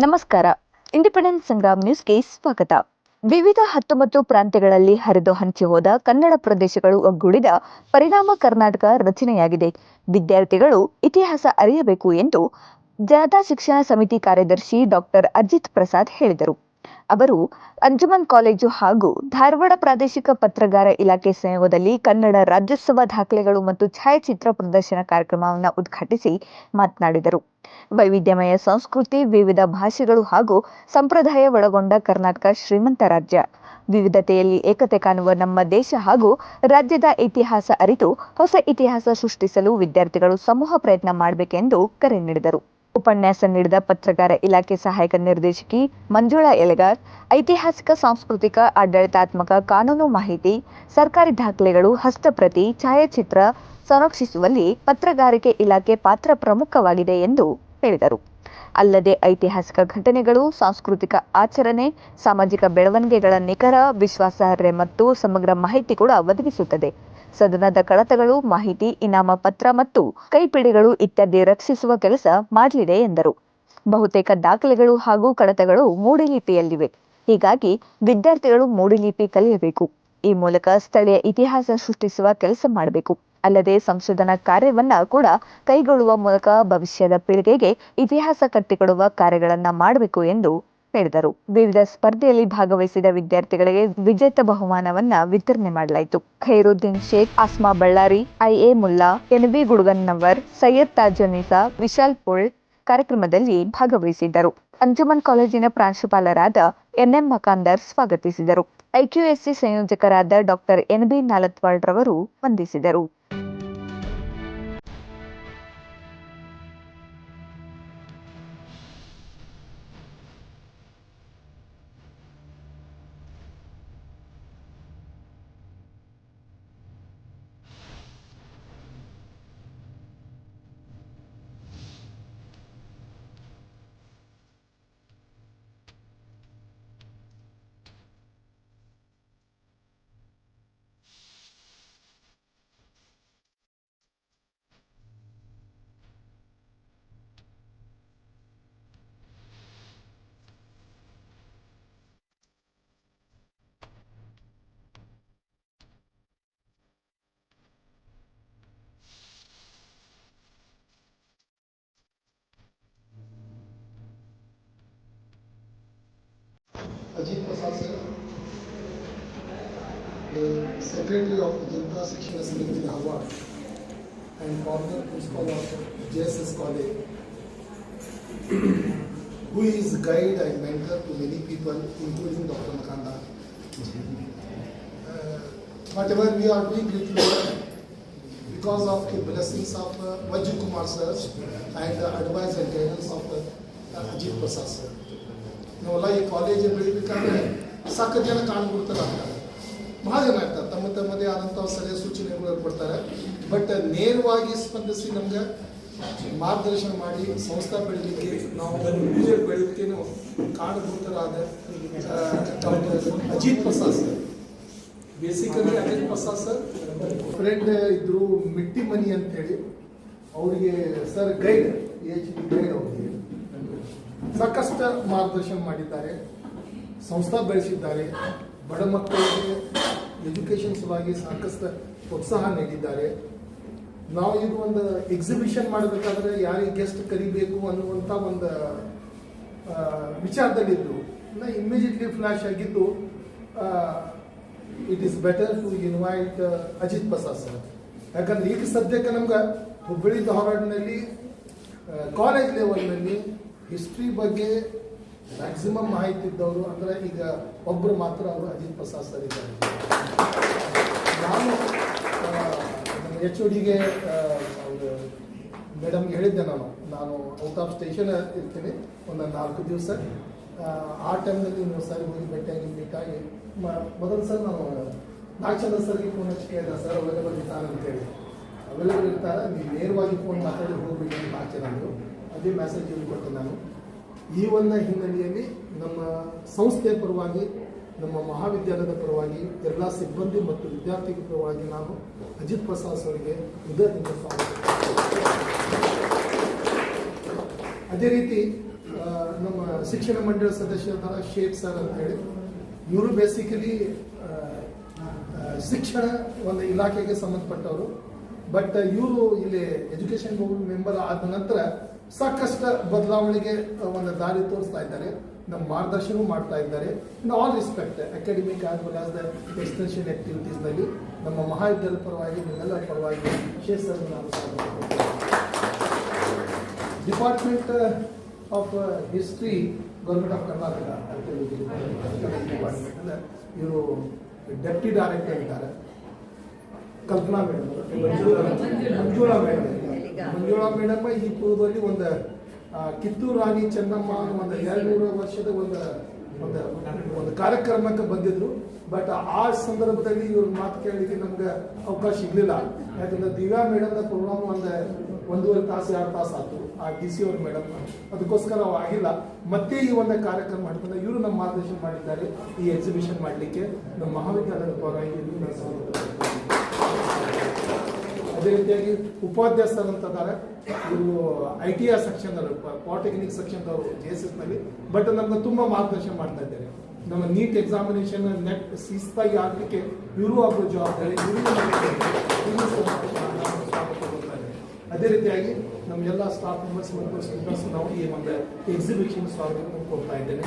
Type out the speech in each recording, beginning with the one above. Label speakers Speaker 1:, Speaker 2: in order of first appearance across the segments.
Speaker 1: ನಮಸ್ಕಾರ. ಇಂಡಿಪೆಂಡೆನ್ಸ್ ಸಂಗ್ರಾಮ್ ನ್ಯೂಸ್ಗೆ ಸ್ವಾಗತ. ವಿವಿಧ ಹತ್ತೊಂಬತ್ತು ಪ್ರಾಂತ್ಯಗಳಲ್ಲಿ ಹರಿದು ಹಂಚಿ ಹೋದ ಕನ್ನಡ ಪ್ರದೇಶಗಳು ಒಗ್ಗೂಡಿದ ಪರಿಣಾಮ ಕರ್ನಾಟಕ ರಚನೆಯಾಗಿದೆ. ವಿದ್ಯಾರ್ಥಿಗಳು ಇತಿಹಾಸ ಅರಿಯಬೇಕು ಎಂದು ಜನತಾ ಶಿಕ್ಷಣ ಸಮಿತಿ ಕಾರ್ಯದರ್ಶಿ ಡಾಕ್ಟರ್ ಅಜಿತ್ ಪ್ರಸಾದ್ ಹೇಳಿದರು. ಅವರು ಅಂಜುಮನ್ ಕಾಲೇಜು ಹಾಗೂ ಧಾರವಾಡ ಪ್ರಾದೇಶಿಕ ಪತ್ರಗಾರ ಇಲಾಖೆ ಸಂಯೋಗದಲ್ಲಿ ಕನ್ನಡ ರಾಜ್ಯೋತ್ಸವ ದಾಖಲೆಗಳು ಮತ್ತು ಛಾಯಾಚಿತ್ರ ಪ್ರದರ್ಶನ ಕಾರ್ಯಕ್ರಮವನ್ನು ಉದ್ಘಾಟಿಸಿ ಮಾತನಾಡಿದರು. ವೈವಿಧ್ಯಮಯ ಸಂಸ್ಕೃತಿ, ವಿವಿಧ ಭಾಷೆಗಳು ಹಾಗೂ ಸಂಪ್ರದಾಯ ಒಳಗೊಂಡ ಕರ್ನಾಟಕ ಶ್ರೀಮಂತ ರಾಜ್ಯ. ವಿವಿಧತೆಯಲ್ಲಿ ಏಕತೆ ಕಾಣುವ ನಮ್ಮ ದೇಶ ಹಾಗೂ ರಾಜ್ಯದ ಇತಿಹಾಸ ಅರಿತು ಹೊಸ ಇತಿಹಾಸ ಸೃಷ್ಟಿಸಲು ವಿದ್ಯಾರ್ಥಿಗಳು ಸಮೂಹ ಪ್ರಯತ್ನ ಮಾಡಬೇಕೆಂದು ಕರೆ ನೀಡಿದರು. ಉಪನ್ಯಾಸ ನೀಡಿದ ಪತ್ರಕಾರ ಇಲಾಖೆ ಸಹಾಯಕ ನಿರ್ದೇಶಕಿ ಮಂಜುಳಾ ಎಲೆಗಾರ್ ಐತಿಹಾಸಿಕ, ಸಾಂಸ್ಕೃತಿಕ, ಆಡಳಿತಾತ್ಮಕ, ಕಾನೂನು ಮಾಹಿತಿ, ಸರ್ಕಾರಿ ದಾಖಲೆಗಳು, ಹಸ್ತಪ್ರತಿ, ಛಾಯಾಚಿತ್ರ ಸಂರಕ್ಷಿಸುವಲ್ಲಿ ಪತ್ರಗಾರಿಕೆ ಇಲಾಖೆ ಪಾತ್ರ ಪ್ರಮುಖವಾಗಿದೆ ಎಂದು ಹೇಳಿದರು. ಅಲ್ಲದೆ ಐತಿಹಾಸಿಕ ಘಟನೆಗಳು, ಸಾಂಸ್ಕೃತಿಕ ಆಚರಣೆ, ಸಾಮಾಜಿಕ ಬೆಳವಣಿಗೆಗಳ ನಿಖರ ವಿಶ್ವಾಸಾರ್ಹ ಮತ್ತು ಸಮಗ್ರ ಮಾಹಿತಿ ಕೂಡ ಒದಗಿಸುತ್ತದೆ. ಸದನದ ಕಡತಗಳು, ಮಾಹಿತಿ, ಇನಾಮ ಪತ್ರ ಮತ್ತು ಕೈಪಿಡಿಗಳು ಇತ್ಯಾದಿ ರಕ್ಷಿಸುವ ಕೆಲಸ ಮಾಡಲಿದೆ ಎಂದರು. ಬಹುತೇಕ ದಾಖಲೆಗಳು ಹಾಗೂ ಕಡತಗಳು ಮೂಡಿಲಿಪಿಯಲ್ಲಿವೆ. ಹೀಗಾಗಿ ವಿದ್ಯಾರ್ಥಿಗಳು ಮೂಡಿಲಿಪಿ ಕಲಿಯಬೇಕು. ಈ ಮೂಲಕ ಸ್ಥಳೀಯ ಇತಿಹಾಸ ಸೃಷ್ಟಿಸುವ ಕೆಲಸ ಮಾಡಬೇಕು. ಅಲ್ಲದೆ ಸಂಶೋಧನಾ ಕಾರ್ಯವನ್ನ ಕೂಡ ಕೈಗೊಳ್ಳುವ ಮೂಲಕ ಭವಿಷ್ಯದ ಪೀಳಿಗೆಗೆ ಇತಿಹಾಸ ಕಟ್ಟಿಕೊಡುವ ಕಾರ್ಯಗಳನ್ನ ಮಾಡಬೇಕು ಎಂದು ಹೇಳಿದರು. ವಿವಿಧ ಸ್ಪರ್ಧೆಯಲ್ಲಿ ಭಾಗವಹಿಸಿದ ವಿದ್ಯಾರ್ಥಿಗಳಿಗೆ ವಿಜೇತ ಬಹುಮಾನವನ್ನ ವಿತರಣೆ ಮಾಡಲಾಯಿತು. Khairuddin Sheikh, Asma Ballari, I A Mulla N V Gudugannavar Syed Tajanisa Vishal Pol ಕಾರ್ಯಕ್ರಮದಲ್ಲಿ ಭಾಗವಹಿಸಿದ್ದರು. ಅಂಜುಮನ್ ಕಾಲೇಜಿನ ಪ್ರಾಂಶುಪಾಲರಾದ ಎನ್ಎಂ ಮಕಾಂದರ್ ಸ್ವಾಗತಿಸಿದರು. ಐಕ್ಯೂಎಸ್ಸಿ ಸಂಯೋಜಕರಾದ ಡಾಕ್ಟರ್ ಎನ್ಬಿ ನಾಲತ್ವಾಳ್ ರವರು ವಂದಿಸಿದರು.
Speaker 2: Ajit Prasad sir, the Secretary of Janata Section Assembly Dharwad and former Principal of JSS College, who is guide and mentor to many people, including Dr. Makanda. Uh, whatever we are doing little because of the blessings of uh, Vajju Kumar sir and the advice and guidance of uh, Ajit Prasad sir. ನಾವೆಲ್ಲ ಈ college ಬೆಳಿಬೇಕಾದ್ರೆ ಸಾಕಷ್ಟು ಜನ ಕಾಣ್ಬಿಡ್ತಾರೆ. ಬಹಳ ಜನ ಇರ್ತಾರೆ. ತಮ್ಮ ತಮ್ಮದೇ ಆದಂಥ ಸಲಹೆ ಸೂಚನೆಗಳು ಕೊಡ್ತಾರೆ ಬಟ್ ನೇರವಾಗಿ ಸ್ಪಂದಿಸಿ ನಮ್ಗೆ ಮಾರ್ಗದರ್ಶನ ಮಾಡಿ ಸಂಸ್ಥೆ ಬೆಳಿಲಿಕ್ಕೆ ನಾವು ಇಂಡಿವಿಜುವಲ್ ಬೆಳಿಲಿಕ್ಕೇನು ಕಾರಣಭೂತರಾದ doctor Ajit Prasad sir. Basically Ajit Prasad sir friend ಇದ್ರು ಮಿಟ್ಟಿ ಮನಿ ಅಂತ ಹೇಳಿ ಅವರಿಗೆ ಸರ್ ಗೈಡ್ ಏಜ್ ಗೈಡ್ ಅವರಿಗೆ. ಸಾಕಷ್ಟು ಮಾರ್ಗದರ್ಶನ ಮಾಡಿದ್ದಾರೆ, ಸಂಸ್ಥಾ ಬೆಳೆಸಿದ್ದಾರೆ, ಬಡ ಮಕ್ಕಳಿಗೆ ಎಜುಕೇಷನ್ ಸಲುವಾಗಿ ಸಾಕಷ್ಟು ಪ್ರೋತ್ಸಾಹ ನೀಡಿದ್ದಾರೆ. ನಾವು ಇದು ಒಂದು ಎಕ್ಸಿಬಿಷನ್ ಮಾಡಬೇಕಾದ್ರೆ ಯಾರಿಗೆ ಗೆಸ್ಟ್ ಕರಿಬೇಕು ಅನ್ನುವಂಥ ಒಂದು ವಿಚಾರದಲ್ಲಿದ್ದು ನಾ ಇಮಿಡಿಯೇಟ್ಲಿ ಫ್ಲಾಶ್ ಆಗಿದ್ದು it is better to invite Ajit Prasad sir ಯಾಕಂದ್ರೆ ಈಗ ಸದ್ಯಕ್ಕೆ ನಮ್ಗೆ ಹುಬ್ಬಳ್ಳಿ ಧಾರವಾಡನಲ್ಲಿ ಕಾಲೇಜ್ ಲೆವೆಲ್ನಲ್ಲಿ ಹಿಸ್ಟ್ರಿ ಬಗ್ಗೆ ಮ್ಯಾಕ್ಸಿಮಮ್ ಮಾಹಿತಿ ಇದ್ದವರು, ಅಂದ್ರೆ ಈಗ ಒಬ್ಬರು ಮಾತ್ರ ಅವರು ಅಜಿತ್ ಪ್ರಸಾದ್ ಸರ್ ಇದ್ದಾರೆ. ನಾನು ನಮ್ಮ ಎಚ್ ಡಿಗೆ ಮೇಡಮ್ಗೆ ಹೇಳಿದ್ದೆ ನಾನು. ನಾನು ಔಟ್ ಆಫ್ ಸ್ಟೇಷನ್ ಇರ್ತೀನಿ ಒಂದು ನಾಲ್ಕು ದಿವಸ. ಆ ಟೈಮ್ನಲ್ಲಿ ನೀವು ಸರ್ ಹೋಗಿ ಭೇಟಿಯಾಗಿ ಮೀಟಾಗಿ ಮೊದಲು ಸರ್ ನಾನು, ನಾಗಚಂದ್ರ ಸರ್ಗೆ ಫೋನ್ ಹಚ್ಚಿ ಕೇಳಿದೆ ಸರ್ ಅವೈಲೇಬಲ್ ಇರ್ತಾರೆ ಅಂತೇಳಿ ಅವೈಲೇಬಲ್ ಇರ್ತಾರೆ? ನೀವು ನೇರವಾಗಿ ಫೋನ್ ಮಾತಾಡಿ ಹೋಗ್ಬೇಕು ಅಂತ ನಾನು ಅದೇ ಮೆಸೇಜ್ ಕೊಟ್ಟೆ ನಾನು. ಈ ಒಂದು ಹಿನ್ನೆಲೆಯಲ್ಲಿ ನಮ್ಮ ಸಂಸ್ಥೆಯ ಪರವಾಗಿ, ನಮ್ಮ ಮಹಾವಿದ್ಯಾಲಯದ ಪರವಾಗಿ, ಎಲ್ಲ ಸಿಬ್ಬಂದಿ ಮತ್ತು ವಿದ್ಯಾರ್ಥಿಗಳ ಪರವಾಗಿ ನಾನು ಅಜಿತ್ ಪ್ರಸಾದ್ ಅವರಿಗೆ ಹೃದಯದಿಂದ ಸ್ವಾಗತ. ಅದೇ ರೀತಿ ನಮ್ಮ ಶಿಕ್ಷಣ ಮಂಡಳಿ ಸದಸ್ಯರಾದ ಶೇಖ್ ಸರ್ ಅಂತ ಹೇಳಿ, ಇವರು ಬೇಸಿಕಲಿ ಶಿಕ್ಷಣ ಒಂದು ಇಲಾಖೆಗೆ ಸಂಬಂಧಪಟ್ಟವರು. ಬಟ್ ಇವರು ಇಲ್ಲಿ ಎಜುಕೇಶನ್ ಬೋರ್ಡ್ ಮೆಂಬರ್ ಆದ ನಂತರ ಸಾಕಷ್ಟು ಬದಲಾವಣೆಗೆ ಒಂದು ದಾರಿ ತೋರಿಸ್ತಾ ಇದ್ದಾರೆ. ನಮ್ಮ ಮಾರ್ಗದರ್ಶನ ಮಾಡ್ತಾ ಇದ್ದಾರೆ. In all respect academic as well as the extension ಆ್ಯಕ್ಟಿವಿಟೀಸ್ನಲ್ಲಿ ನಮ್ಮ ಮಹಾವಿದ್ಯಾಲಯ ಪರವಾಗಿ ನಿಮ್ಮೆಲ್ಲ ಪರವಾಗಿ ವಿಶೇಷ department of history government of Karnataka department ಇವರು ಡೆಪ್ಟಿ ಡೈರೆಕ್ಟರ್ ಇದ್ದಾರೆ. ಕಲ್ಪನಾ ಮೇಡಮ್ ಮಂಜುಳಾ ಮೇಡಮ್ ಮಂಜುಳಾ ಮೇಡಮ್ಮ ಈ ಪೂರ್ವದಲ್ಲಿ ಒಂದು ಕಿತ್ತೂರು ರಾಣಿ ಚೆನ್ನಮ್ಮ ಒಂದು ಎರಡು ವರ್ಷದ ಒಂದು ಒಂದು ಒಂದು ಕಾರ್ಯಕ್ರಮಕ್ಕೆ ಬಂದಿದ್ರು. ಬಟ್ ಆ ಸಂದರ್ಭದಲ್ಲಿ ಇವ್ರ ಮಾತು ಕೇಳಲಿಕ್ಕೆ ನಮ್ಗೆ ಅವಕಾಶ ಸಿಗ್ಲಿಲ್ಲ. ಯಾಕಂದ್ರೆ ದಿವ್ಯಾ ಮೇಡಮ್ನ ಪ್ರೋಗ್ರಾಮ್ ಒಂದು ಒಂದೂವರೆ ತಾಸು, ಎರಡು ತಾಸು ಆಯ್ತು. ಆ ಡಿ ಸಿ ಅವ್ರ ಮೇಡಮ್ ಅದಕ್ಕೋಸ್ಕರ ಆಗಿಲ್ಲ. ಮತ್ತೆ ಈ ಒಂದು ಕಾರ್ಯಕ್ರಮ ಮಾಡ್ತಾರೆ ಇವರು ನಮ್ಮ ಮಾರ್ಗದರ್ಶನ ಮಾಡಿದ್ದಾರೆ. ಈ ಎಕ್ಸಿಬಿಷನ್ ಮಾಡಲಿಕ್ಕೆ ನಮ್ಮ ಮಹಾವಿದ್ಯಾಲಯದ ಪರವಾಗಿ ಅದೇ ರೀತಿಯಾಗಿ ಇದ್ದಾರೆ. ಇವರು I T R section polytechnic section ಅವರು ಜೆ ಎಸ್ ಎಸ್ನಲ್ಲಿ. ಬಟ್ ನಮ್ಗೆ ತುಂಬಾ ಮಾರ್ಗದರ್ಶನ ಮಾಡ್ತಾ ಇದ್ದಾರೆ. ನಮ್ಮ ನೀಟ್ ಎಕ್ಸಾಮಿನೇಷನ್ ನೆಟ್ ಶಿಸ್ತಾಗಿ ಆಗಲಿಕ್ಕೆ ಇವರು ಅವರು ಜವಾಬ್ದಾರಿ. ಅದೇ ರೀತಿಯಾಗಿ ನಮ್ಮ ಎಲ್ಲ ಸ್ಟಾಫ್ ಮೆಂಬರ್ಸ್ ಮತ್ತು ಸ್ಟೂಡೆಂಟ್ಸ್ ನಾವು ಈ ಒಂದು ಎಕ್ಸಿಬಿಷನ್ ಸ್ವಾಗತ ಕೊಡ್ತಾ ಇದ್ದೇನೆ.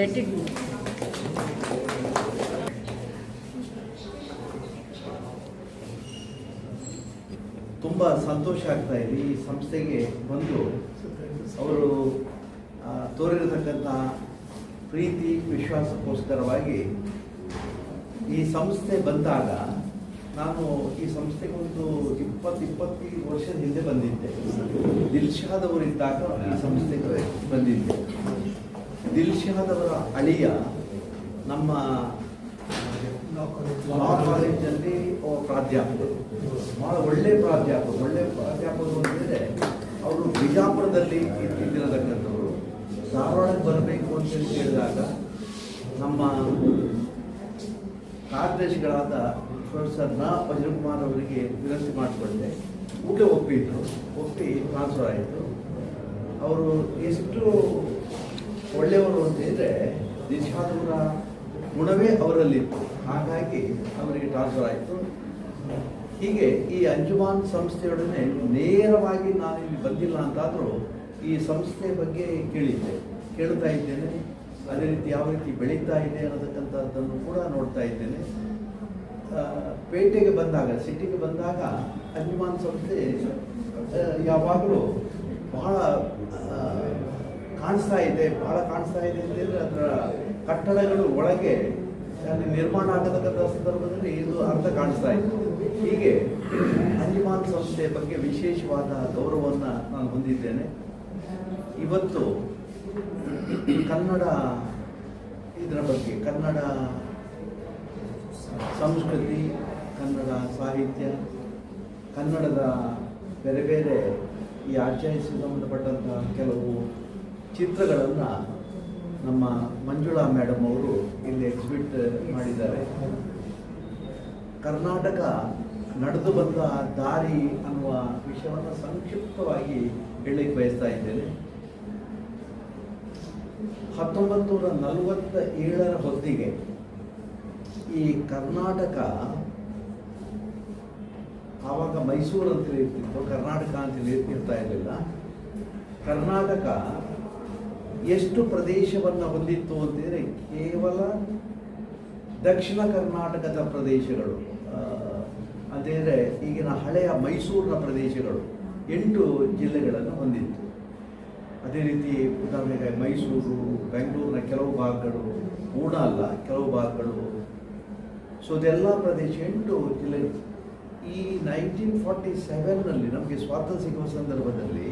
Speaker 3: It be.
Speaker 4: ತುಂಬ ಸಂತೋಷ ಆಗ್ತಾ ಇದೆ. ಈ ಸಂಸ್ಥೆಗೆ ಬಂದು ಅವರು ತೋರಿರತಕ್ಕಂಥ ಪ್ರೀತಿ, ವಿಶ್ವಾಸಕ್ಕೋಸ್ಕರವಾಗಿ ಈ ಸಂಸ್ಥೆ ಬಂದಾಗ ನಾನು ಈ ಸಂಸ್ಥೆಗೊಂದು ಇಪ್ಪತ್ತು ಇಪ್ಪತ್ತೈದು ವರ್ಷದ ಹಿಂದೆ ಬಂದಿದ್ದೆ. ದಿಲ್ಶಾದವರು ಇದ್ದಾಗ ಈ ಸಂಸ್ಥೆಗೆ ಬಂದಿದ್ದೆ. ದಿಲ್ಶಾದವರ ಅಳಿಯ ನಮ್ಮ ಲಾ ಕಾಲೇಜಲ್ಲಿ ಪ್ರಾಧ್ಯಾಪಕರು. ಬಹಳ ಒಳ್ಳೆ ಪ್ರಾಧ್ಯಾಪಕರು. ಒಳ್ಳೆ ಪ್ರಾಧ್ಯಾಪಕರು ಅಂತಂದರೆ ಅವರು ಬಿಜಾಪುರದಲ್ಲಿ ಇದ್ದಿರತಕ್ಕಂಥವ್ರು ಧಾರವಾಡಕ್ಕೆ ಬರಬೇಕು ಅಂತ ಹೇಳಿ ಕೇಳಿದಾಗ ನಮ್ಮ ಕಾರ್ಯದರ್ಶಿಗಳಾದ ಪ್ರೊಫೆಸರ್ ನಾ ವಜ್ರಕುಮಾರ್ ಅವರಿಗೆ ವಿನಂತಿ ಮಾಡಿಕೊಂಡೆ. ಊಟ ಒಪ್ಪಿದ್ರು. ಒಪ್ಪಿ ಟ್ರಾನ್ಸ್ಫರ್ ಆಯಿತು. ಅವರು ಎಷ್ಟು ಒಳ್ಳೆಯವರು ಅಂತ ಹೇಳಿದ್ರೆ ನಿಜವಾದ ಗುಣವೇ ಅವರಲ್ಲಿತ್ತು. ಹಾಗಾಗಿ ಅವರಿಗೆ ಟ್ರಾನ್ಸ್ಫರ್ ಆಯಿತು. ಹೀಗೆ ಈ ಅಂಜುಮಾನ್ ಸಂಸ್ಥೆಯೊಡನೆ ನೇರವಾಗಿ ನಾನು ಇಲ್ಲಿ ಬಂದಿಲ್ಲ ಅಂತಾದರೂ ಈ ಸಂಸ್ಥೆ ಬಗ್ಗೆ ಕೇಳಿದ್ದೆ. ಕೇಳ್ತಾ ಇದ್ದೇನೆ. ಅದೇ ರೀತಿ ಯಾವ ರೀತಿ ಬೆಳೀತಾ ಇದೆ ಅನ್ನತಕ್ಕಂಥದ್ದನ್ನು ಕೂಡ ನೋಡ್ತಾ ಇದ್ದೇನೆ. ಪೇಟೆಗೆ ಬಂದಾಗ, ಸಿಟಿಗೆ ಬಂದಾಗ ಅಂಜುಮಾನ್ ಸಂಸ್ಥೆ ಯಾವಾಗಲೂ ಬಹಳ ಕಾಣಿಸ್ತಾ ಇದೆ, ಬಹಳ ಕಾಣಿಸ್ತಾ ಇದೆ ಅಂತಂದ್ರೆ ಅದರ ಕಟ್ಟಡಗಳು ಒಳಗೆ ಅಲ್ಲಿ ನಿರ್ಮಾಣ ಆಗತಕ್ಕಂಥ ಸಂದರ್ಭದಲ್ಲಿ ಇದು ಅರ್ಥ ಕಾಣಿಸ್ತಾ ಇತ್ತು ಹೀಗೆ ಅಂಜುಮಾನ್ ಸಂಸ್ಥೆಯ ಬಗ್ಗೆ ವಿಶೇಷವಾದ ಗೌರವವನ್ನು ನಾನು ಹೊಂದಿದ್ದೇನೆ. ಇವತ್ತು ಕನ್ನಡ ಇದರ ಬಗ್ಗೆ, ಕನ್ನಡ ಸಂಸ್ಕೃತಿ, ಕನ್ನಡ ಸಾಹಿತ್ಯ, ಕನ್ನಡದ ಬೇರೆ ಬೇರೆ ಈ ಆಚರಿಸಿ ಸಂಬಂಧಪಟ್ಟಂತಹ ಕೆಲವು ಚಿತ್ರಗಳನ್ನು ನಮ್ಮ ಮಂಜುಳಾ ಮೇಡಮ್ ಅವರು ಇಲ್ಲಿ ಎಕ್ಸಿಬಿಟ್ ಮಾಡಿದ್ದಾರೆ. ಕರ್ನಾಟಕ ನಡೆದು ಬಂದ ದಾರಿ ಅನ್ನುವ ವಿಷಯವನ್ನು ಸಂಕ್ಷಿಪ್ತವಾಗಿ ಹೇಳಲಿಕ್ಕೆ ಬಯಸ್ತಾ ಇದ್ದೇನೆ. ಹತ್ತೊಂಬತ್ತು ನೂರ ನಲವತ್ತ ಏಳರ ಹೊತ್ತಿಗೆ ಈ ಕರ್ನಾಟಕ ಆವಾಗ ಮೈಸೂರು ಅಂತ ಇರ್ತಿತ್ತು ಕರ್ನಾಟಕ ಅಂತ ಇರ್ತಾ ಇರಲಿಲ್ಲ. ಕರ್ನಾಟಕ ಎಷ್ಟು ಪ್ರದೇಶವನ್ನು ಹೊಂದಿತ್ತು ಅಂತಂದರೆ ಕೇವಲ ದಕ್ಷಿಣ ಕರ್ನಾಟಕದ ಪ್ರದೇಶಗಳು. ಅಂತಂದರೆ ಈಗಿನ ಹಳೆಯ ಮೈಸೂರಿನ ಪ್ರದೇಶಗಳು ಎಂಟು ಜಿಲ್ಲೆಗಳನ್ನು ಹೊಂದಿತ್ತು. ಅದೇ ರೀತಿ ಉದಾಹರಣೆಗೆ ಮೈಸೂರು, ಬೆಂಗಳೂರಿನ ಕೆಲವು ಭಾಗಗಳು, ಪೂರ್ಣ ಅಲ್ಲ, ಕೆಲವು ಭಾಗಗಳು. ಸೊ ಅದೆಲ್ಲ ಪ್ರದೇಶ ಎಂಟು ಜಿಲ್ಲೆ ಈ ನೈನ್ಟೀನ್ ಫಾರ್ಟಿ ಸೆವೆನ್ನಲ್ಲಿ ನಮಗೆ ಸ್ವಾತಂತ್ರ್ಯ ಸಿಗುವ ಸಂದರ್ಭದಲ್ಲಿ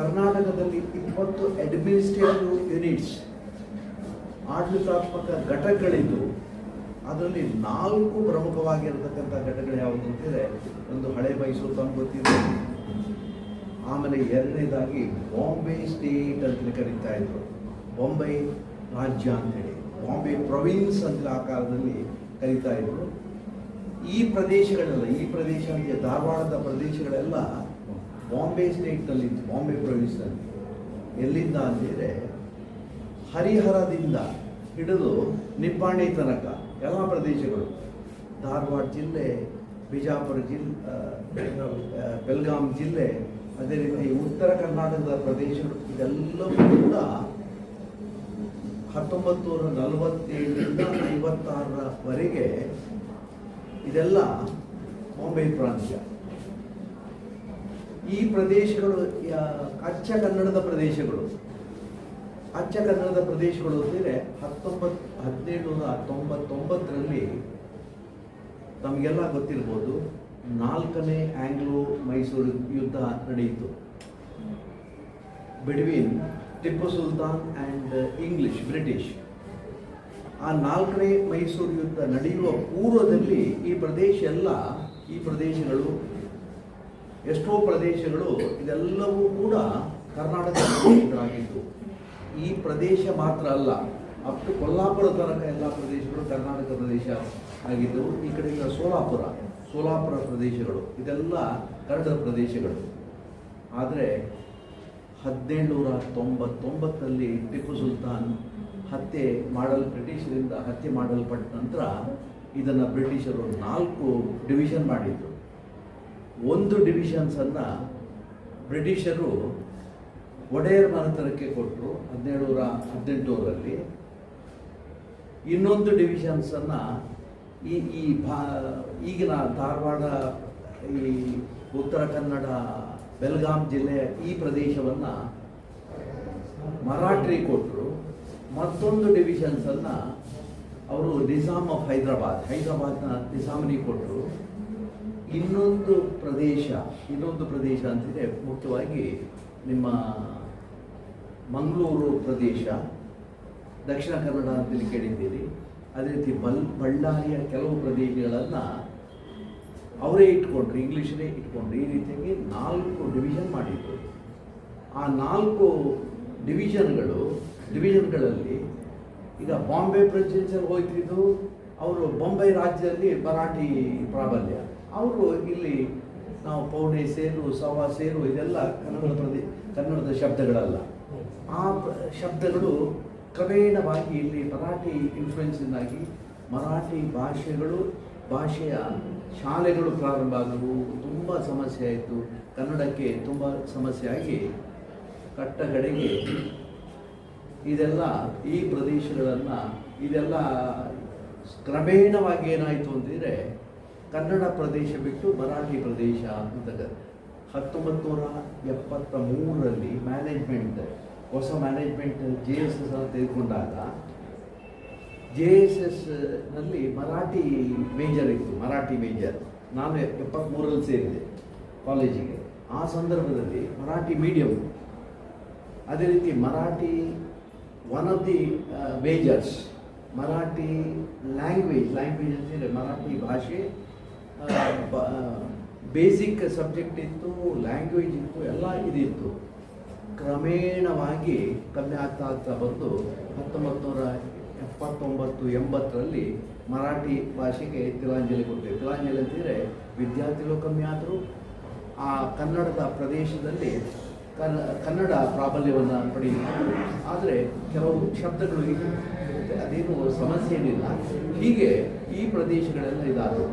Speaker 4: ಕರ್ನಾಟಕದಲ್ಲಿ ಇಪ್ಪತ್ತು ಅಡ್ಮಿನಿಸ್ಟ್ರೇಟಿವ್ ಯೂನಿಟ್ಸ್ ಆಡಳಿತಾತ್ಮಕ ಘಟಕಗಳಿದ್ದು, ಅದರಲ್ಲಿ ನಾಲ್ಕು ಪ್ರಮುಖವಾಗಿರತಕ್ಕಂಥ ಘಟಕಗಳು ಯಾವುದು ಅಂತಿದೆ ಒಂದು ಹಳೆ ಮೈಸೂರು ತಮ್ಗೆ ಗೊತ್ತಿದೆ ಆಮೇಲೆ ಎರಡನೇದಾಗಿ ಬಾಂಬೆ ಸ್ಟೇಟ್ ಅಂತಲೇ ಕರೀತಾ ಇದ್ರು. ಬಾಂಬೆ ರಾಜ್ಯ ಅಂತೇಳಿ, ಬಾಂಬೆ ಪ್ರೊವಿನ್ಸ್ ಅಂತ ಆ ಕಾಲದಲ್ಲಿ ಕರೀತಾ ಇದ್ರು. ಈ ಪ್ರದೇಶಗಳೆಲ್ಲ, ಈ ಪ್ರದೇಶ ಧಾರವಾಡದ ಪ್ರದೇಶಗಳೆಲ್ಲ ಬಾಂಬೆ ಸ್ಟೇಟ್ನಲ್ಲಿ ಬಾಂಬೆ ಪ್ರೊವಿನ್ಸ್ನಲ್ಲಿ ಎಲ್ಲಿಂದ ಅಂದರೆ ಹರಿಹರದಿಂದ ಹಿಡಿದು ನಿಪ್ಪಾಣಿ ತನಕ ಎಲ್ಲ ಪ್ರದೇಶಗಳು. ಧಾರವಾಡ ಜಿಲ್ಲೆ, ಬಿಜಾಪುರ ಜಿಲ್ಲೆ ಬೆಲ್ಗಾಂ ಜಿಲ್ಲೆ, ಅದೇ ರೀತಿ ಉತ್ತರ ಕರ್ನಾಟಕದ ಪ್ರದೇಶಗಳು, ಇದೆಲ್ಲವೂ ಕೂಡ ಹತ್ತೊಂಬತ್ತು ನೂರ ನಲವತ್ತೇಳರಿಂದ ಐವತ್ತಾರರವರೆಗೆ ಇದೆಲ್ಲ ಬಾಂಬೆ ಪ್ರಾಂತ್ಯ. ಈ ಪ್ರದೇಶಗಳು ಅಚ್ಚ ಕನ್ನಡದ ಪ್ರದೇಶಗಳು. ಅಚ್ಚ ಕನ್ನಡದ ಪ್ರದೇಶಗಳು ಅಂದರೆ ಹತ್ತೊಂಬತ್ತು ಹದಿನೇಳು ನೂರ ತೊಂಬತ್ತೊಂಬತ್ತರಲ್ಲಿ ತಮಗೆಲ್ಲ ಗೊತ್ತಿರ್ಬೋದು, ನಾಲ್ಕನೇ ಆಂಗ್ಲೋ ಮೈಸೂರು ಯುದ್ಧ ನಡೆಯಿತು. Between Tipu Sultan and English, British. ಆ ನಾಲ್ಕನೇ ಮೈಸೂರು ಯುದ್ಧ ನಡೆಯುವ ಪೂರ್ವದಲ್ಲಿ ಈ ಪ್ರದೇಶ ಎಲ್ಲ, ಈ ಪ್ರದೇಶಗಳು ಎಷ್ಟೋ ಪ್ರದೇಶಗಳು ಇದೆಲ್ಲವೂ ಕೂಡ ಕರ್ನಾಟಕ ಪ್ರದೇಶಗಳಾಗಿತ್ತು ಈ ಪ್ರದೇಶ ಮಾತ್ರ ಅಲ್ಲ, ಅಪ್ ಟು ಕೊಲ್ಲಾಪುರ ತನಕ ಎಲ್ಲ ಪ್ರದೇಶಗಳು ಕರ್ನಾಟಕ ಪ್ರದೇಶ ಆಗಿದ್ದವು. ಈ ಕಡೆಯಿಂದ ಸೋಲಾಪುರ ಸೋಲಾಪುರ ಪ್ರದೇಶಗಳು, ಇದೆಲ್ಲ ಕನ್ನಡದ ಪ್ರದೇಶಗಳು. ಆದರೆ ಹದಿನೇಳುನೂರ ತೊಂಬತ್ತೊಂಬತ್ತರಲ್ಲಿ ಟಿಪ್ಪು ಸುಲ್ತಾನ್ ಹತ್ಯೆ ಮಾಡಲ್, ಬ್ರಿಟಿಷರಿಂದ ಹತ್ಯೆ ಮಾಡಲ್ಪಟ್ಟ ನಂತರ ಇದನ್ನು ಬ್ರಿಟಿಷರು ನಾಲ್ಕು ಡಿವಿಷನ್ ಮಾಡಿದರು. ಒಂದು ಡಿವಿಷನ್ಸನ್ನು ಬ್ರಿಟಿಷರು ಒಡೆಯರ್ ಮನೆತನಕ್ಕೆ ಕೊಟ್ಟರು ಹದಿನೇಳುನೂರ ಹದಿನೆಂಟರಲ್ಲಿ. ಇನ್ನೊಂದು ಡಿವಿಷನ್ಸನ್ನು ಈ ಈ ಭಾ, ಈಗಿನ ಧಾರವಾಡ, ಈ ಉತ್ತರ ಕನ್ನಡ ಬೆಲ್ಗಾಂ ಜಿಲ್ಲೆಯ ಈ ಪ್ರದೇಶವನ್ನು ಮರಾಠ್ರಿ ಕೊಟ್ಟರು ಮತ್ತೊಂದು ಡಿವಿಷನ್ಸನ್ನು ಅವರು ನಿಜಾಮ್ ಆಫ್ ಹೈದರಾಬಾದ್, ಹೈದರಾಬಾದ್ನ ನಿಜಾಮನಿ ಕೊಟ್ಟರು ಇನ್ನೊಂದು ಪ್ರದೇಶ ಇನ್ನೊಂದು ಪ್ರದೇಶ ಅಂತಿದೆ. ಮುಖ್ಯವಾಗಿ ನಿಮ್ಮ ಮಂಗಳೂರು ಪ್ರದೇಶ, ದಕ್ಷಿಣ ಕನ್ನಡ ಅಂತೇಳಿ ಕೇಳಿದ್ದೀರಿ. ಅದೇ ರೀತಿ ಬಲ್, ಬಳ್ಳಾರಿಯ ಕೆಲವು ಪ್ರದೇಶಗಳನ್ನು ಅವರೇ ಇಟ್ಕೊಂಡ್ರು ಇಂಗ್ಲೀಷನ್ನೇ ಇಟ್ಕೊಂಡ್ರು. ಈ ರೀತಿಯಾಗಿ ನಾಲ್ಕು ಡಿವಿಷನ್ ಮಾಡಿದ್ರು. ಆ ನಾಲ್ಕು ಡಿವಿಷನ್ಗಳು ಡಿವಿಷನ್ಗಳಲ್ಲಿ ಈಗ ಬಾಂಬೆ ಪ್ರೆಸಿಡೆನ್ಸಿಯಲ್ಲಿ ಹೋಯ್ತಿದ್ದು, ಅವರು ಬೊಂಬೈ ರಾಜ್ಯದಲ್ಲಿ ಮರಾಠಿ ಪ್ರಾಬಲ್ಯ. ಅವರು ಇಲ್ಲಿ ನಾವು ಪೌಣೆ ಸೇರು, ಸವ ಸೇರು, ಇದೆಲ್ಲ ಕನ್ನಡದ ಪ್ರದೇ ಕನ್ನಡದ ಶಬ್ದಗಳಲ್ಲ. ಆ ಶಬ್ದಗಳು ಕ್ರಮೇಣವಾಗಿ ಇಲ್ಲಿ ಮರಾಠಿ ಇನ್ಫ್ಲುಯೆನ್ಸಿಂದಾಗಿ ಮರಾಠಿ ಭಾಷೆಗಳು, ಭಾಷೆಯ ಶಾಲೆಗಳು ಪ್ರಾರಂಭ ಆದವು. ತುಂಬ ಸಮಸ್ಯೆ ಆಯಿತು. ಕನ್ನಡಕ್ಕೆ ತುಂಬ ಸಮಸ್ಯೆ ಆಗಿ ಕಟ್ಟಕಡೆಗೆ ಇದೆಲ್ಲ ಈ ಪ್ರದೇಶಗಳನ್ನು, ಇದೆಲ್ಲ ಕ್ರಮೇಣವಾಗಿ ಏನಾಯಿತು ಅಂತಿದ್ರೆ ಕನ್ನಡ ಪ್ರದೇಶ ಬಿಟ್ಟು ಮರಾಠಿ ಪ್ರದೇಶ ಅಂತ ಹತ್ತೊಂಬತ್ತು ನೂರ ಎಪ್ಪತ್ತ ಮೂರರಲ್ಲಿ ಮ್ಯಾನೇಜ್ಮೆಂಟ್ ಹೊಸ ಮ್ಯಾನೇಜ್ಮೆಂಟ್ ಜೆ ಎಸ್ ಎಸ್ ತೆಗೆದುಕೊಂಡಾಗ ಜೆ ಎಸ್ ಎಸ್ನಲ್ಲಿ ಮರಾಠಿ ಮೇಜರ್ ಇತ್ತು, ಮರಾಠಿ ಮೇಜರ್ ನಾನು ಎಪ್ಪತ್ತ್ಮೂರಲ್ಲಿ ಸೇರಿದೆ ಕಾಲೇಜಿಗೆ ಆ ಸಂದರ್ಭದಲ್ಲಿ ಮರಾಠಿ ಮೀಡಿಯಂ ಅದೇ ರೀತಿ Marathi one of the majors Marathi language language ಅಂತಂದರೆ ಮರಾಠಿ ಭಾಷೆ ಬೇಸಿಕ್ ಸಬ್ಜೆಕ್ಟ್ ಇತ್ತು ಲ್ಯಾಂಗ್ವೇಜ್ ಇತ್ತು, ಎಲ್ಲ ಇದಿತ್ತು. ಕ್ರಮೇಣವಾಗಿ ಕಮ್ಮಿ ಆಗ್ತಾ ಆಗ್ತಾ ಬಂದು ಹತ್ತೊಂಬತ್ತು ನೂರ ಎಪ್ಪತ್ತೊಂಬತ್ತು ಎಂಬತ್ತರಲ್ಲಿ ಮರಾಠಿ ಭಾಷೆಗೆ ತಿಲಾಂಜಲಿ ಕೊಟ್ಟೆ. ತಿಲಾಂಜಲಿ ಅಂತಿದ್ರೆ ವಿದ್ಯಾರ್ಥಿಗಳು ಕಮ್ಮಿ ಆದರೂ. ಆ ಕನ್ನಡದ ಪ್ರದೇಶದಲ್ಲಿ ಕನ್ನ ಕನ್ನಡ ಪ್ರಾಬಲ್ಯವನ್ನು ಪಡೆಯಿತು ಆದರೆ ಕೆಲವು ಶಬ್ದಗಳು ಅದೇನು ಸಮಸ್ಯೆ ಏನಿಲ್ಲ ಹೀಗೆ ಈ ಪ್ರದೇಶಗಳೆಲ್ಲ ಇದಾದವು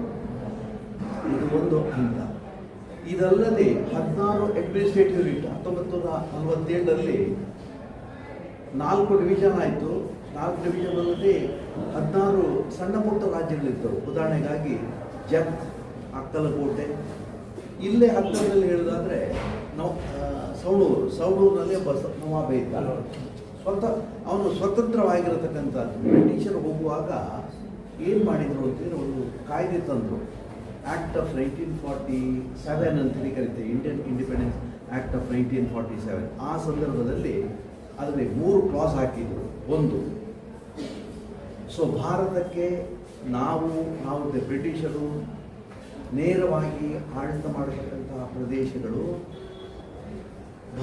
Speaker 4: ಇದು ಒಂದು ಹಂತ. ಇದಲ್ಲದೆ ಹದಿನಾರು ಅಡ್ಮಿನಿಸ್ಟ್ರೇಟಿವ್ ಯೂನಿಟ್ ಹತ್ತೊಂಬತ್ತು ನೂರ ನಲವತ್ತೇಳರಲ್ಲಿ ನಾಲ್ಕು ಡಿವಿಷನ್ ಆಯಿತು. ನಾಲ್ಕು ಡಿವಿಷನ್ ಅಲ್ಲದೆ ಹದಿನಾರು ಸಣ್ಣ ಪುಟ್ಟ ರಾಜ್ಯಗಳಿದ್ದವು. ಉದಾಹರಣೆಗಾಗಿ ಜತ್ ಅಕ್ಕಲಕೋಟೆ. ಇಲ್ಲೇ ಹತ್ತಿರದಲ್ಲಿ ಹೇಳೋದಾದರೆ ನಾವು ಸೌಳೂರು. ಸೌಡೂರು ಸೌಡೂರಿನಲ್ಲಿ ಒಬ್ಬ ಸ- ನವಾಬ ಇದ್ದ. ಸ್ವತಃ, ಅವನು ಸ್ವತಂತ್ರವಾಗಿರತಕ್ಕಂಥದ್ದು ಬ್ರಿಟಿಷರು ಹೋಗುವಾಗ ಏನು ಮಾಡಿದರು ಅಂತೇಳಿ ಒಂದು ಕಾಯ್ದೆ ತಂದರು. Act of nineteen forty seven ಅಂತೇಳಿ ಕರೀತೆ Indian independence act of nineteen forty seven ಆ ಸಂದರ್ಭದಲ್ಲಿ ಅದರಲ್ಲಿ ಮೂರು ಕ್ಲಾಸ್ ಹಾಕಿದ್ರು. ಒಂದು, ಸೊ ಭಾರತಕ್ಕೆ ನಾವು ನಾವು ಬ್ರಿಟಿಷರು ನೇರವಾಗಿ ಆಡಳಿತ ಮಾಡತಕ್ಕಂತಹ ಪ್ರದೇಶಗಳು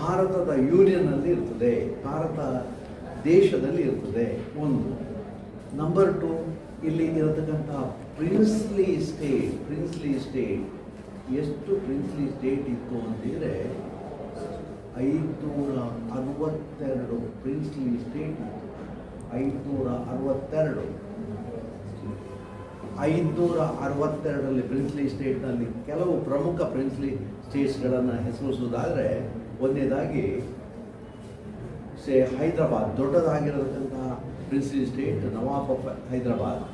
Speaker 4: ಭಾರತದ ಯೂನಿಯನ್ನಲ್ಲಿ ಇರ್ತದೆ, ಭಾರತ ದೇಶದಲ್ಲಿ ಇರ್ತದೆ. ಒಂದು ನಂಬರ್ ಟು ಇಲ್ಲಿ ಇರತಕ್ಕಂತಹ ಪ್ರಿನ್ಸ್ಲಿ ಸ್ಟೇಟ್ ಪ್ರಿನ್ಸ್ಲಿ ಸ್ಟೇಟ್ ಎಷ್ಟು ಪ್ರಿನ್ಸ್ಲಿ ಸ್ಟೇಟ್ ಇತ್ತು ಅಂತಿದ್ರೆ ಐದುನೂರ ಅರವತ್ತೆರಡು ಪ್ರಿನ್ಸ್ಲಿ ಸ್ಟೇಟ್ ಇತ್ತು. ಐದುನೂರ ಅರವತ್ತೆರಡು. ಐದುನೂರ ಅರವತ್ತೆರಡರಲ್ಲಿ ಪ್ರಿನ್ಸ್ಲಿ ಸ್ಟೇಟ್ನಲ್ಲಿ ಕೆಲವು ಪ್ರಮುಖ ಪ್ರಿನ್ಸ್ಲಿ ಸ್ಟೇಟ್ಸ್ಗಳನ್ನು ಹೆಸರಿಸುವುದಾದರೆ ಒಂದೇದಾಗಿ ಸೇ ಹೈದರಾಬಾದ್ ದೊಡ್ಡದಾಗಿರತಕ್ಕಂತಹ ಪ್ರಿನ್ಸ್ಲಿ ಸ್ಟೇಟ್ ನವಾಬ್ ಹೈದರಾಬಾದ್.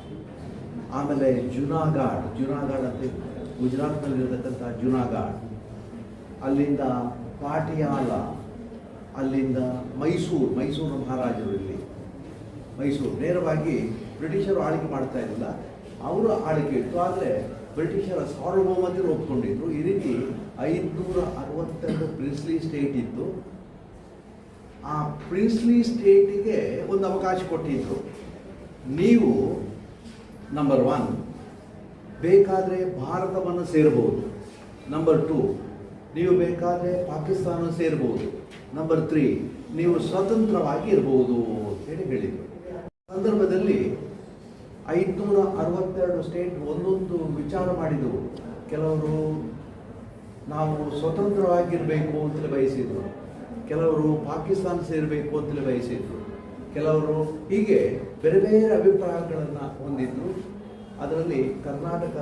Speaker 4: ಆಮೇಲೆ ಜುನಾಗಾಡ್ ಜುನಾಗಾಡ್ ಅಂತ ಗುಜರಾತ್ನಲ್ಲಿರತಕ್ಕಂಥ ಜುನಾಗಾಡ್ ಅಲ್ಲಿಂದ ಪಾಟಿಯಾಲ, ಅಲ್ಲಿಂದ ಮೈಸೂರು ಮೈಸೂರು ಮಹಾರಾಜರು ಇಲ್ಲಿ. ಮೈಸೂರು. ನೇರವಾಗಿ ಬ್ರಿಟಿಷರು ಆಳಿಕೆ ಮಾಡ್ತಾ ಇರಲಿಲ್ಲ ಅವರು ಆಳಿಕೆ ಇತ್ತು. ಆದರೆ ಬ್ರಿಟಿಷರ ಸಾರ್ವಭೌಮತೆ ಒಪ್ಕೊಂಡಿದ್ರು. ಈ ರೀತಿ ಐದುನೂರ ಅರವತ್ತೆರಡು ಪ್ರಿನ್ಸ್ಲಿ ಸ್ಟೇಟ್ ಇತ್ತು. ಆ ಪ್ರಿನ್ಸ್ಲಿ ಸ್ಟೇಟಿಗೆ ಒಂದು ಅವಕಾಶ ಕೊಟ್ಟಿದ್ರು. ನೀವು ನಂಬರ್ ಒನ್ ಬೇಕಾದರೆ ಭಾರತವನ್ನು ಸೇರಬಹುದು. ನಂಬರ್ ಟು ನೀವು ಬೇಕಾದರೆ ಪಾಕಿಸ್ತಾನ ಸೇರಬಹುದು. ನಂಬರ್ ತ್ರೀ ನೀವು ಸ್ವತಂತ್ರವಾಗಿ ಇರಬಹುದು ಅಂತೇಳಿ ಹೇಳಿದರು. ಸಂದರ್ಭದಲ್ಲಿ ಐದುನೂರ ಅರವತ್ತೆರಡು ಸ್ಟೇಟ್ ಒಂದೊಂದು ವಿಚಾರ ಮಾಡಿದವು. ಕೆಲವರು ನಾವು ಸ್ವತಂತ್ರವಾಗಿರಬೇಕು ಅಂತಲೇ ಬಯಸಿದರು. ಕೆಲವರು ಪಾಕಿಸ್ತಾನ ಸೇರಬೇಕು ಅಂತಲೇ ಬಯಸಿದ್ರು. ಕೆಲವರು ಹೀಗೆ ಬೇರೆ ಬೇರೆ ಅಭಿಪ್ರಾಯಗಳನ್ನು ಹೊಂದಿದ್ರು. ಅದರಲ್ಲಿ ಕರ್ನಾಟಕ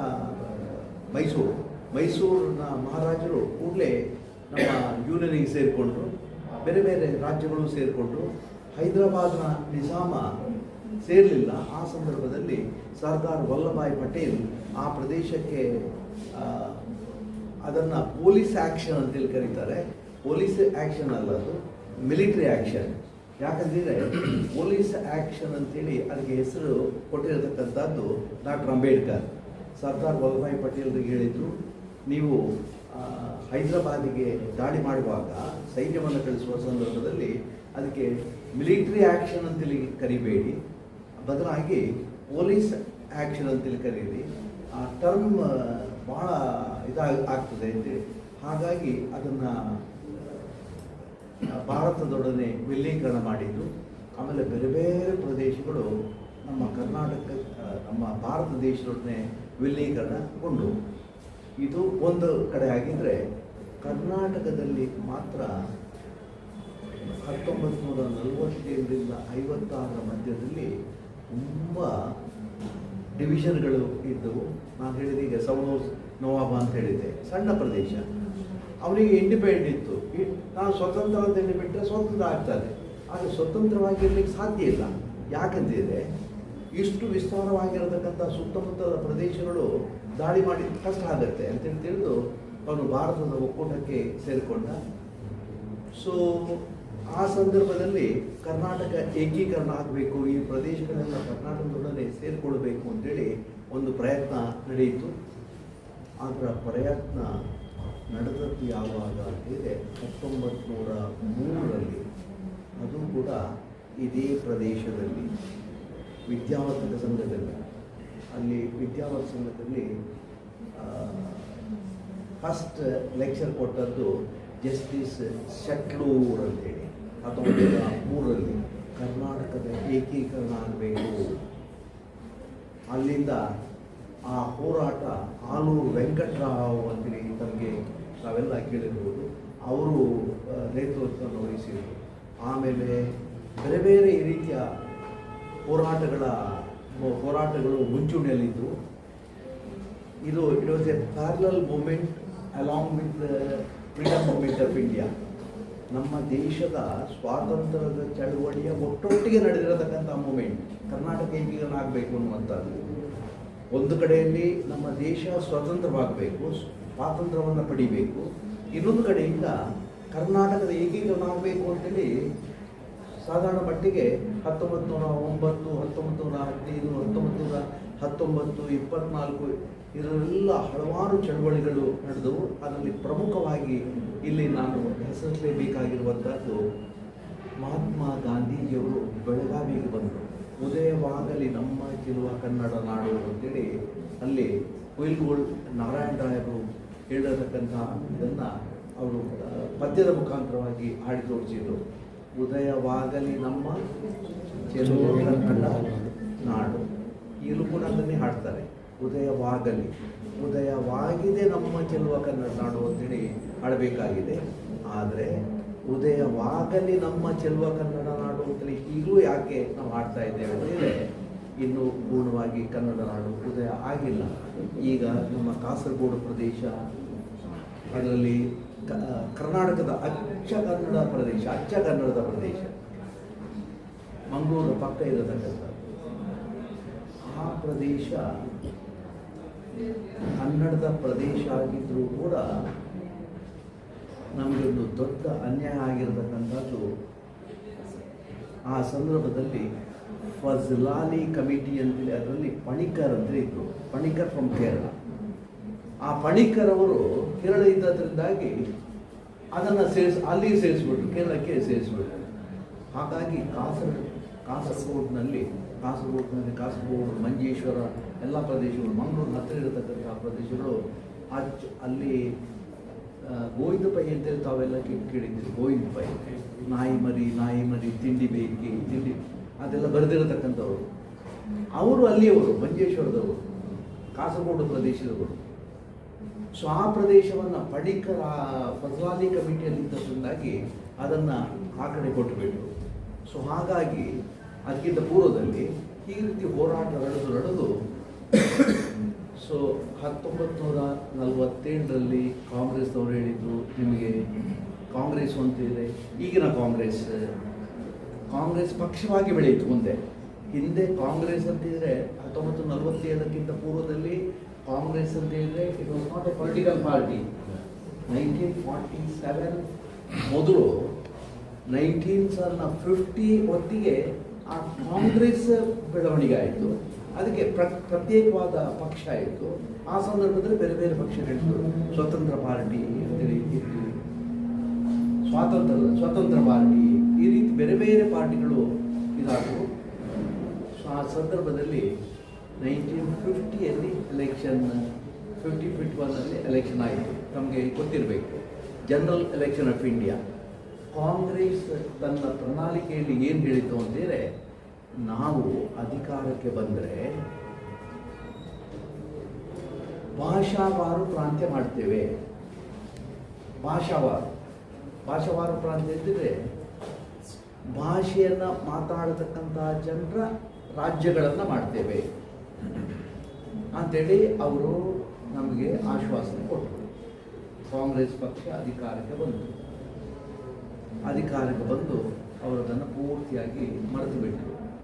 Speaker 4: ಮೈಸೂರು. ಮೈಸೂರಿನ ಮಹಾರಾಜರು ಕೂಡಲೇ ನಮ್ಮ ಯೂನಿಯನಿಗೆ ಸೇರಿಕೊಂಡ್ರು. ಬೇರೆ ಬೇರೆ ರಾಜ್ಯಗಳು ಸೇರಿಕೊಂಡ್ರು. ಹೈದರಾಬಾದ್ನ ನಿಜಾಮ ಸೇರಲಿಲ್ಲ. ಆ ಸಂದರ್ಭದಲ್ಲಿ ಸರ್ದಾರ್ ವಲ್ಲಭಾಯ್ ಪಟೇಲ್ ಆ ಪ್ರದೇಶಕ್ಕೆ ಅದನ್ನು ಪೊಲೀಸ್ ಆಕ್ಷನ್ ಅಂತೇಳಿ ಕರೀತಾರೆ. ಪೊಲೀಸ್ ಆಕ್ಷನ್ ಅಲ್ಲ ಅದು, ಮಿಲಿಟರಿ ಆಕ್ಷನ್ ಯಾಕಂದ್ರೆ ಪೊಲೀಸ್ ಆಕ್ಷನ್ ಅಂತೇಳಿ ಅದಕ್ಕೆ ಹೆಸರು ಕೊಟ್ಟಿರತಕ್ಕಂಥದ್ದು ಡಾಕ್ಟರ್ ಅಂಬೇಡ್ಕರ್. ಸರ್ದಾರ್ ವಲ್ಲಭಾಯಿ ಪಟೇಲ್ರಿಗೆ ಹೇಳಿದ್ರು, ನೀವು ಹೈದರಾಬಾದಿಗೆ ದಾಳಿ ಮಾಡುವಾಗ ಸೈನ್ಯವನ್ನು ಕಳಿಸುವ ಸಂದರ್ಭದಲ್ಲಿ ಅದಕ್ಕೆ ಮಿಲಿಟರಿ ಆಕ್ಷನ್ ಅಂತೇಳಿ ಕರಿಬೇಡಿ. ಬದಲಾಗಿ ಪೊಲೀಸ್ ಆಕ್ಷನ್ ಅಂತೇಳಿ ಕರೀರಿ. ಆ ಟರ್ಮ್ ಭಾಳ ಇದಾಗ, ಆಗ್ತದೆ ಅಂತೇಳಿ. ಹಾಗಾಗಿ ಅದನ್ನು ಭಾರತದೊಡನೆ ವಿಲೀಕರಣ ಮಾಡಿದ್ದು, ಆಮೇಲೆ ಬೇರೆ ಬೇರೆ ಪ್ರದೇಶಗಳು ನಮ್ಮ ಕರ್ನಾಟಕ ನಮ್ಮ ಭಾರತ ದೇಶದೊಡನೆ ವಿಲೀಕರಣಗೊಂಡು ಇದು ಒಂದು ಕಡೆ ಆಗಿದ್ದರೆ ಕರ್ನಾಟಕದಲ್ಲಿ ಮಾತ್ರ ಹತ್ತೊಂಬತ್ತು ನೂರ ನಲವತ್ತೇಳರಿಂದ ಐವತ್ತಾರರ ಮಧ್ಯದಲ್ಲಿ ತುಂಬ ಡಿವಿಷನ್ಗಳು ಇದ್ದವು. ನಾನು ಹೇಳಿದ ಈಗ ಸೌನೋಸ್ ನವಾಬ ಅಂತ ಹೇಳಿದ್ದೆ. ಸಣ್ಣ ಪ್ರದೇಶ. ಅವನಿಗೆ ಇಂಡಿಪೆಂಡೆಂಟ್ ಇತ್ತು. ನಾನು ಸ್ವತಂತ್ರ ಅಂತ ಹೇಳಿ ಬಿಟ್ಟರೆ ಸ್ವತಂತ್ರ ಆಗ್ತಾನೆ ಆದರೆ ಸ್ವತಂತ್ರವಾಗಿರ್ಲಿಕ್ಕೆ ಸಾಧ್ಯ ಇಲ್ಲ. ಯಾಕಂತಿದ್ರೆ ಇಷ್ಟು ವಿಸ್ತಾರವಾಗಿರತಕ್ಕಂಥ ಸುತ್ತಮುತ್ತಲ ಪ್ರದೇಶಗಳು ದಾಳಿ ಮಾಡಿ ಕಷ್ಟ ಆಗುತ್ತೆ ಅಂತೇಳಿ ತಿಳಿದು ಅವನು ಭಾರತದ ಒಕ್ಕೂಟಕ್ಕೆ ಸೇರಿಕೊಂಡ. ಸೊ ಆ ಸಂದರ್ಭದಲ್ಲಿ ಕರ್ನಾಟಕ ಏಕೀಕರಣ ಆಗಬೇಕು, ಈ ಪ್ರದೇಶಗಳೆಲ್ಲ ಕರ್ನಾಟಕದೊಡನೆ ಸೇರಿಕೊಳ್ಬೇಕು ಅಂತೇಳಿ ಒಂದು ಪ್ರಯತ್ನ ನಡೆಯಿತು. ಅದರ ಪ್ರಯತ್ನ ನಡೆದದ್ದು ಯಾವಾಗ ಇದೆ ಹತ್ತೊಂಬತ್ತು ನೂರ ಮೂರರಲ್ಲಿ. ಅದು ಕೂಡ ಇದೇ ಪ್ರದೇಶದಲ್ಲಿ, ವಿದ್ಯಾವರ್ಧಕ ಸಂಘದಲ್ಲಿ. ಅಲ್ಲಿ ವಿದ್ಯಾವರ್ಧಕ ಸಂಘದಲ್ಲಿ ಫಸ್ಟ್ ಲೆಕ್ಚರ್ ಕೊಟ್ಟದ್ದು ಜಸ್ಟಿಸ್ ಶೆಟ್ಲೂರ್ ಅಂತೇಳಿ. ಹತ್ತೊಂಬತ್ತು ನೂರ ಮೂರರಲ್ಲಿ. ಕರ್ನಾಟಕದ ಏಕೀಕರಣ ಆಗಬೇಕು. ಅಲ್ಲಿಂದ ಆ ಹೋರಾಟ ಆಲೂರು ವೆಂಕಟರಾವ್ ಅಂತೇಳಿ ತಮಗೆ ನಾವೆಲ್ಲ ಕೇಳಿರ್ಬೋದು. ಅವರು ನೇತೃತ್ವವನ್ನು ವಹಿಸಿದರು. ಆಮೇಲೆ ಬೇರೆ ಬೇರೆ ರೀತಿಯ ಹೋರಾಟಗಳ ಹೋರಾಟಗಳು ಮುಂಚೂಣಿಯಲ್ಲಿದ್ದವು ಇದು it was a parallel movement along with freedom movement of India ನಮ್ಮ ದೇಶದ ಸ್ವಾತಂತ್ರ್ಯದ ಚಳುವಳಿಯ ಒಟ್ಟೊಟ್ಟಿಗೆ ನಡೆದಿರತಕ್ಕಂಥ ಮೂಮೆಂಟ್ ಕರ್ನಾಟಕ ಏಕೀಕರಣ ಆಗಬೇಕು ಅನ್ನುವಂಥದ್ದು. ಒಂದು ಕಡೆಯಲ್ಲಿ ನಮ್ಮ ದೇಶ ಸ್ವತಂತ್ರವಾಗಬೇಕು ಸ್ವಾತಂತ್ರ್ಯವನ್ನು ಪಡಿಬೇಕು. ಇನ್ನೊಂದು ಕಡೆಯಿಂದ ಕರ್ನಾಟಕದ ಏಕೀಕರಣ ಆಗಬೇಕು ಅಂತೇಳಿ ಸಾಧಾರಣ ಮಟ್ಟಿಗೆ ಹತ್ತೊಂಬತ್ತು ನೂರ ಒಂಬತ್ತು ಹತ್ತೊಂಬತ್ತು ನೂರ ಹದಿನೈದು ಹತ್ತೊಂಬತ್ತು ನೂರ ಹತ್ತೊಂಬತ್ತು, ಇಪ್ಪತ್ನಾಲ್ಕು ಇದರೆಲ್ಲ ಹಲವಾರು ಚಳವಳಿಗಳು ನಡೆದವು. ಅದರಲ್ಲಿ ಪ್ರಮುಖವಾಗಿ ಇಲ್ಲಿ ನಾನು ಹೆಸರಿಸಲೇಬೇಕಾಗಿರುವಂಥದ್ದು ಮಹಾತ್ಮ ಗಾಂಧೀಜಿಯವರು ಬೆಳಗಾವಿಗೆ ಬಂದರು. ಉದಯವಾಗಲಿ ನಮ್ಮ ತಿರುವ ಕನ್ನಡ ನಾಡು ಅಂತೇಳಿ ಅಲ್ಲಿ ಕುಯಿಲ್ಗೋಳ್ ನಾರಾಯಣ ರಾಯರು ಹೇಳಿರತಕ್ಕಂಥ ಇದನ್ನು ಅವರು ಪದ್ಯದ ಮುಖಾಂತರವಾಗಿ ಹಾಡಿ ತೋರಿಸಿದ್ರು. ಉದಯವಾಗಲಿ ನಮ್ಮ ಚೆಲುವ ಕನ್ನಡ ನಾಡು. ಈಗಲೂ ಕೂಡ ಅದನ್ನೇ ಹಾಡ್ತಾರೆ. ಉದಯವಾಗಲಿ ಉದಯವಾಗಿದೆ ನಮ್ಮ ಚೆಲುವ ಕನ್ನಡ ನಾಡು ಅಂತೇಳಿ ಹಾಡಬೇಕಾಗಿದೆ. ಆದರೆ ಉದಯವಾಗಲಿ ನಮ್ಮ ಚೆಲುವ ಕನ್ನಡ ನಾಡು ಅಂತೇಳಿ ಈಗಲೂ ಯಾಕೆ ನಾವು ಹಾಡ್ತಾ ಇದ್ದೇವೆ ಅಂದರೆ, ಇನ್ನೂ ಪೂರ್ಣವಾಗಿ ಕನ್ನಡ ನಾಡು ಉದಯ ಆಗಿಲ್ಲ. ಈಗ ನಮ್ಮ ಕಾಸರಗೋಡು ಪ್ರದೇಶ ಅದರಲ್ಲಿ ಕರ್ನಾಟಕದ ಅಚ್ಚ ಕನ್ನಡ ಪ್ರದೇಶ, ಅಚ್ಚ ಕನ್ನಡದ ಪ್ರದೇಶ. ಮಂಗಳೂರು ಪಕ್ಕ ಇರತಕ್ಕಂಥ ಆ ಪ್ರದೇಶ ಕನ್ನಡದ ಪ್ರದೇಶ ಆಗಿದ್ದರೂ ಕೂಡ ನಮಗೊಂದು ದೊಡ್ಡ ಅನ್ಯಾಯ ಆಗಿರತಕ್ಕಂಥದ್ದು. ಆ ಸಂದರ್ಭದಲ್ಲಿ ಫಜ್ಲಾಲಿ ಕಮಿಟಿ ಅಂತೇಳಿ ಅದರಲ್ಲಿ ಪಣಿಕರ್ ಅಂತ ಇದ್ರು. ಪಣಿಕರ್ ಫ್ರಮ್ ಕೇರಳ ಆ ಪಣಿಕರವರು ಕೇರಳ ಇದ್ದದ್ರಿಂದಾಗಿ ಅದನ್ನು ಸೇರಿಸ್ ಅಲ್ಲಿ ಸೇರಿಸ್ಬಿಟ್ರು, ಕೇರಳಕ್ಕೆ ಸೇರಿಸ್ಬಿಟ್ರು. ಹಾಗಾಗಿ ಕಾಸರ, ಕಾಸರಗೋಡಿನಲ್ಲಿ ಕಾಸರಗೋಡಿನಲ್ಲಿ ಕಾಸರಗೋಡು, ಮಂಜೇಶ್ವರ, ಎಲ್ಲ ಪ್ರದೇಶಗಳು ಮಂಗಳೂರು ಹತ್ತಿರ ಇರತಕ್ಕಂಥ ಪ್ರದೇಶಗಳು ಅಚ್ಚು, ಅಲ್ಲಿ ಗೋವಿಂದ ಪೈ ಅಂತೇಳಿ ತಾವೆಲ್ಲ ಕೇಳಿದ್ದೀವಿ ಗೋವಿಂದ ಪೈ. ನಾಯಿ ಮರಿ ನಾಯಿ ಮರಿ, ತಿಂಡಿ ಬೇಕಿ, ತಿಂಡಿ, ಅದೆಲ್ಲ ಬರೆದಿರತಕ್ಕಂಥವ್ರು. ಅವರು ಅಲ್ಲಿಯವರು, ಮಂಜೇಶ್ವರದವರು, ಕಾಸರಗೋಡು ಪ್ರದೇಶದವರು. ಸೊ ಆ ಪ್ರದೇಶವನ್ನು ಫಸಲಾಲಿ ಕಮಿಟಿಯಲ್ಲಿ ಇದ್ದದ್ರಿಂದಾಗಿ ಅದನ್ನು ಆ ಕಡೆ ಕೊಟ್ಟುಬಿಟ್ರು ಸೊ ಹಾಗಾಗಿ ಅದಕ್ಕಿಂತ ಪೂರ್ವದಲ್ಲಿ ಈ ರೀತಿ ಹೋರಾಟ ನಡೆದು ನಡೆದು ಸೊ ಹತ್ತೊಂಬತ್ತು ನೂರ ನಲವತ್ತೇಳರಲ್ಲಿ ಕಾಂಗ್ರೆಸ್ನವರು ಹೇಳಿದ್ರು, ನಿಮಗೆ ಕಾಂಗ್ರೆಸ್ ಅಂತಿದೆ, ಈಗಿನ ಕಾಂಗ್ರೆಸ್. ಕಾಂಗ್ರೆಸ್ ಪಕ್ಷವಾಗಿ ಬೆಳೆಯಿತು ಮುಂದೆ. ಹಿಂದೆ ಕಾಂಗ್ರೆಸ್ ಅಂತಿದ್ರೆ ಹತ್ತೊಂಬತ್ತು ನಲವತ್ತೇಳಕ್ಕಿಂತ ಪೂರ್ವದಲ್ಲಿ ಕಾಂಗ್ರೆಸ್ ಅಂತ ಹೇಳಿದ್ರೆ it was not a political party nineteen forty seven ಮೊದಲು ನೈನ್ಟೀನ್ ಸನ್ನ ಫಿಫ್ಟಿ ಹೊತ್ತಿಗೆ ಆ ಕಾಂಗ್ರೆಸ್ ಬೆಳವಣಿಗೆ ಆಯಿತು. ಅದಕ್ಕೆ ಪ್ರ, ಪ್ರತ್ಯೇಕವಾದ ಪಕ್ಷ ಆಯಿತು ಆ ಸಂದರ್ಭದಲ್ಲಿ ಬೇರೆ ಬೇರೆ ಪಕ್ಷಗಳಿತ್ತು ಸ್ವತಂತ್ರ ಪಾರ್ಟಿ ಅಂತೇಳಿ ಇತ್ತು. ಸ್ವಾತಂತ್ರ್ಯ, ಸ್ವತಂತ್ರ ಪಾರ್ಟಿ. ಈ ರೀತಿ ಬೇರೆ ಬೇರೆ ಪಾರ್ಟಿಗಳು ಇದಾದವು. ಆ ಸಂದರ್ಭದಲ್ಲಿ ಎಲೆಕ್ಷನ್ ಫಿಫ್ಟಿ ಫಿಫ್ಟಿ ಒನ್ನಲ್ಲಿ ಎಲೆಕ್ಷನ್ ಆಯಿತು. ನಮಗೆ ಗೊತ್ತಿರಬೇಕು. General election of India Congress ತನ್ನ ಪ್ರಣಾಳಿಕೆಯಲ್ಲಿ ಏನು ಹೇಳಿತು ಅಂದರೆ ನಾವು ಅಧಿಕಾರಕ್ಕೆ ಬಂದರೆ ಭಾಷಾವಾರು ಪ್ರಾಂತ್ಯ ಮಾಡ್ತೇವೆ. ಭಾಷಾವಾರು. ಭಾಷಾವಾರು ಪ್ರಾಂತ್ಯ ಇದ್ದರೆ ಭಾಷೆಯನ್ನು ಮಾತಾಡತಕ್ಕಂಥ ಜನರ ರಾಜ್ಯಗಳನ್ನು ಮಾಡ್ತೇವೆ. ಅಂತೇಳಿ ಅವರು ನಮಗೆ ಆಶ್ವಾಸನೆ ಕೊಟ್ಟರು ಕಾಂಗ್ರೆಸ್ ಪಕ್ಷ ಅಧಿಕಾರಕ್ಕೆ ಬಂತು. ಅಧಿಕಾರಕ್ಕೆ ಬಂದು ಅವರು ಅದನ್ನು ಪೂರ್ತಿಯಾಗಿ ಮರೆತು ಬಿಟ್ಟರು